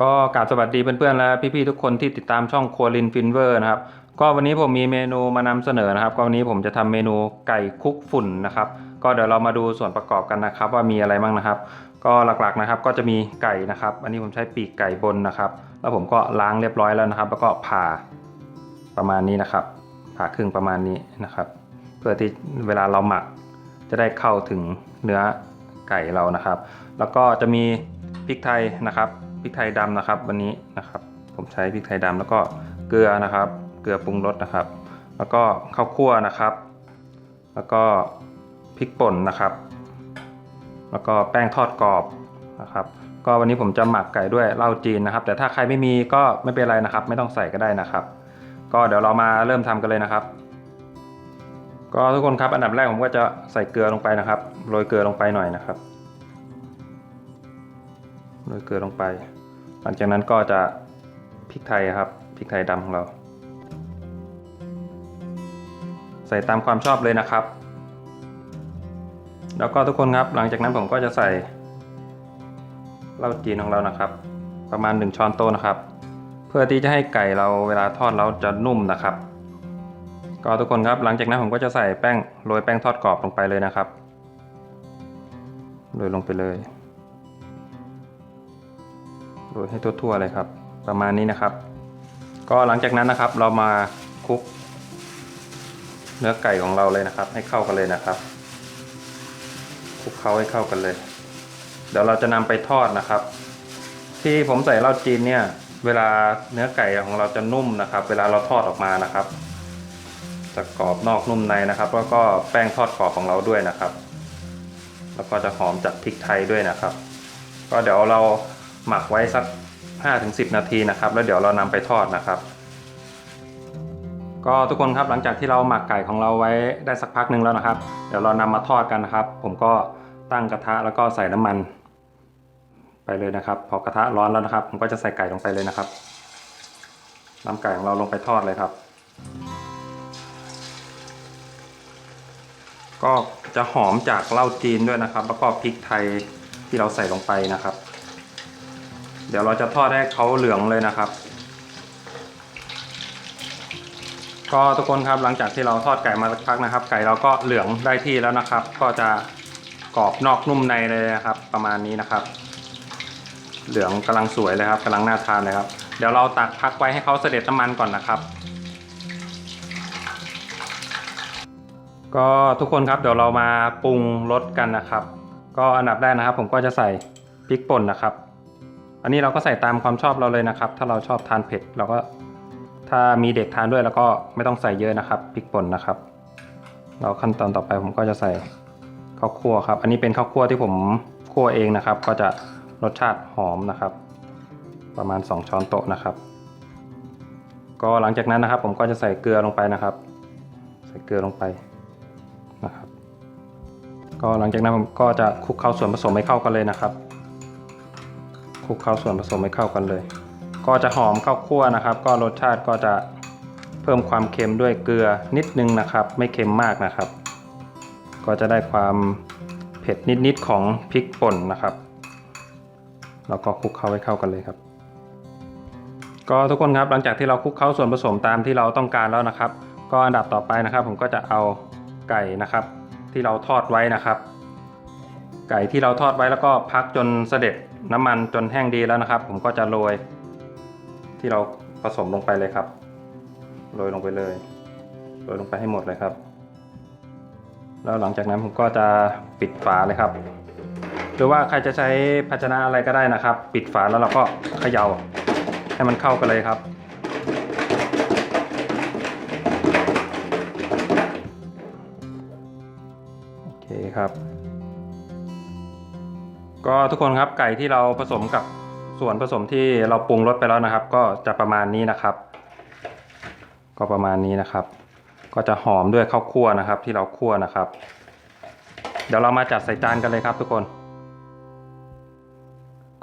ก็กราบสวัสดีเพื่อนๆและพี่ๆทุกคนที่ติดตามช่องครัวลินฟินเวอร์นะครับ ก็วันนี้ผมมีเมนูมานำเสนอนะครับ ก็วันนี้ผมจะทำเมนูไก่คุกฝุ่นนะครับ ก็เดี๋ยวเรามาดูส่วนประกอบกันนะครับ ว่ามีอะไรบ้างนะครับ ก็หลักๆนะครับ ก็จะมีไก่นะครับ อันนี้ผมใช้ปีกไก่บนนะครับ แล้วผมก็ล้างเรียบร้อยแล้วนะครับ แล้วก็ผ่าประมาณนี้นะครับ ผ่าครึ่งประมาณนี้นะครับ เพื่อที่เวลาเราหมักจะได้เข้าถึงเนื้อไก่เรานะครับ แล้วก็จะมีพริกไทยนะครับ พริกไทยดำนะครับ วันนี้นะครับ ผมใช้พริกไทยดำแล้วก็เกลือนะครับ เกลือปรุงรสนะครับ แล้วก็ข้าวคั่วนะครับ แล้วก็พริกป่นนะครับ แล้วก็แป้งทอดกรอบนะครับ ก็วันนี้ผมจะหมักไก่ด้วยเหล้าจีนนะครับ แต่ถ้าใครไม่มีก็ไม่เป็นไรนะครับ ไม่ต้องใส่ก็ได้นะครับ ก็เดี๋ยวเรามาเริ่มทำกันเลยนะครับ ก็ทุกคนครับอันดับแรกผมก็จะใส่เกลือลงไปนะครับโรยเกลือลงไปหน่อยนะครับ โรยเกลือลงไป หลังจากนั้นก็จะพริกไทยครับพริกไทยดำของเรา ใส่ตามความชอบเลยนะครับ แล้วก็ทุกคนครับหลังจากนั้นผมก็จะใส่เหล้าจีนของเรานะครับ ประมาณ 1 ช้อนโต๊ะนะครับ เพื่อที่จะให้ไก่เราเวลาทอดแล้วจะนุ่มนะครับ ก็ทุกคนครับหลังจากนั้นผมก็จะใส่แป้งโรยแป้งทอดกรอบลงไปเลยนะครับโรยลงไปเลย ยให้ทั่วๆเลยครับ ประมาณนี้นะครับ ก็หลังจากนั้นนะครับเรามาคลุก เนื้อไก่ของเราเลยนะครับ ให้เข้ากันเลยนะครับคลุกเคล้าให้เข้ากันเลย เดี๋ยวเราจะนำไปทอดนะครับ ที่ผมใส่เหล้าจีนเนี่ย เวลาเนื้อไก่ของเราจะนุ่มนะครับ เวลาเราทอดออกมานะครับจะกรอบนอกนุ่มในนะครับ แล้วก็แป้งทอดกรอบของเราด้วยนะครับ แล้วก็จะหอมจากพริกไทยด้วยนะครับ ก็เดี๋ยวเรา หมักไว้สัก 5-10 นาทีนะครับ แล้วเดี๋ยวเรานำไปทอดนะครับ ก็ทุกคนครับหลังจากที่เราหมักไก่ของเราไว้ได้สักพักหนึ่งแล้วนะครับ เดี๋ยวเรานำมาทอดกันนะครับ ผมก็ตั้งกระทะแล้วก็ใส่น้ำมัน ไปเลยนะครับ พอกระทะร้อนแล้วนะครับ ผมก็จะใส่ไก่ลงไปเลยนะครับนำไก่ของเราลงไปทอดเลยครับ ก็จะหอมจากเหล้าจีนด้วยนะครับ แล้วก็พริกไทยที่เราใส่ลงไปนะครับ เดี๋ยวเราจะทอดให้เขาเหลืองเลยนะครับ ก็ทุกคนครับหลังจากที่เราทอดไก่มาสักพักนะครับ ไก่เราก็เหลืองได้ที่แล้วนะครับ ก็จะกรอบนอกนุ่มในเลยนะครับ ประมาณนี้นะครับ เหลืองกำลังสวยเลยครับกำลังน่าทานเลยครับ เดี๋ยวเราตักพักไว้ให้เขาเสด็จน้ำมันก่อนนะครับ ก็ทุกคนครับเดี๋ยวเรามาปรุงรสกันนะครับ ก็อันดับแรกนะครับ ผมก็จะใส่พริกป่นนะครับ อันนี้เราก็ใส่ตามความชอบเราเลยนะครับ ถ้าเราชอบทานเผ็ดเราก็ถ้ามีเด็กทานด้วยแล้วก็ไม่ต้องใส่เยอะนะครับพริกป่นนะครับ เราขั้นตอนต่อไปผมก็จะใส่ข้าวคั่วครับ อันนี้เป็นข้าวคั่วที่ผมคั่วเองนะครับ ก็จะรสชาติหอมนะครับ ประมาณ 2 ช้อนโต๊ะนะครับ ก็หลังจากนั้นนะครับ ผมก็จะใส่เกลือลงไปนะครับ ใส่เกลือลงไปนะครับ ก็หลังจากนั้นผมก็จะคลุกเคล้าส่วนผสมให้เข้ากันเลยนะครับ คลุกเคล้าส่วนผสมให้เข้ากันเลย ก็จะหอมข้าวคั่วนะครับ ก็รสชาติก็จะเพิ่มความเค็มด้วยเกลือนิดนึงนะครับ ไม่เค็มมากนะครับ ก็จะได้ความเผ็ดนิดๆของพริกป่นนะครับ แล้วก็คลุกเคล้าให้เข้ากันเลยครับ ก็ทุกคนครับหลังจากที่เราคลุกเคล้าส่วนผสมตามที่เราต้องการแล้วนะครับ ก็อันดับต่อไปนะครับ ผมก็จะเอาไก่นะครับ ที่เราทอดไว้นะครับไก่ที่เราทอดไว้แล้วก็พักจนเสด็จ น้ำมันจนแห้งดีแล้วนะครับ ผมก็จะโรย ที่เราผสมลงไปเลยครับ โรยลงไปเลย โรยลงไปให้หมดเลยครับ แล้วหลังจากนั้นผมก็จะปิดฝาเลยครับ หรือว่าใครจะใช้ภาชนะอะไรก็ได้นะครับ ปิดฝาแล้วเราก็เขย่าให้มันเข้ากันเลยครับโอเคครับ ก็ทุกคนครับไก่ที่เราผสมกับส่วนผสมที่เราปรุงรสไปแล้วนะครับ ก็จะประมาณนี้นะครับ ก็ประมาณนี้นะครับ ก็จะหอมด้วยข้าวคั่วนะครับ ที่เราคั่วนะครับ เดี๋ยวเรามาจัดใส่จานกันเลยครับ ทุกคน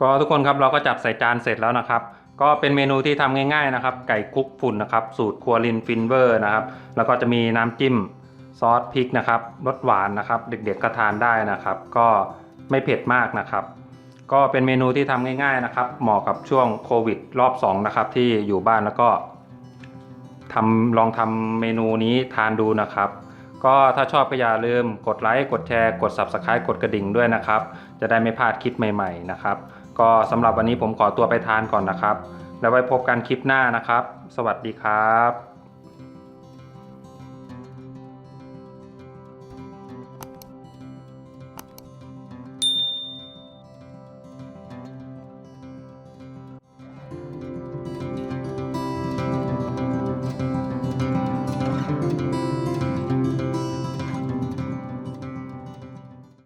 ก็ทุกคนครับเราก็จัดใส่จานเสร็จแล้วนะครับ ก็เป็นเมนูที่ทำง่ายๆนะครับ ไก่คุกฝุ่นนะครับ สูตรครัวลินฟินเวอร์นะครับ แล้วก็จะมีน้ำจิ้มซอสพริกนะครับรสหวานนะครับ เด็กๆก็ทานได้นะครับ ก็ ไม่เผ็ดมากนะครับ ก็เป็นเมนูที่ทำง่ายๆนะครับ เหมาะกับช่วงโควิดรอบ2นะครับที่อยู่บ้านแล้วก็ทำลองทำเมนูนี้ทานดูนะครับ ก็ถ้าชอบก็อย่าลืมกดไลค์กดแชร์กด Subscribe กดกระดิ่งด้วยนะครับ จะได้ไม่พลาดคลิปใหม่ๆนะครับ ก็สำหรับวันนี้ผมขอตัวไปทานก่อนนะครับ แล้วไว้พบกันคลิปหน้านะครับ สวัสดีครับ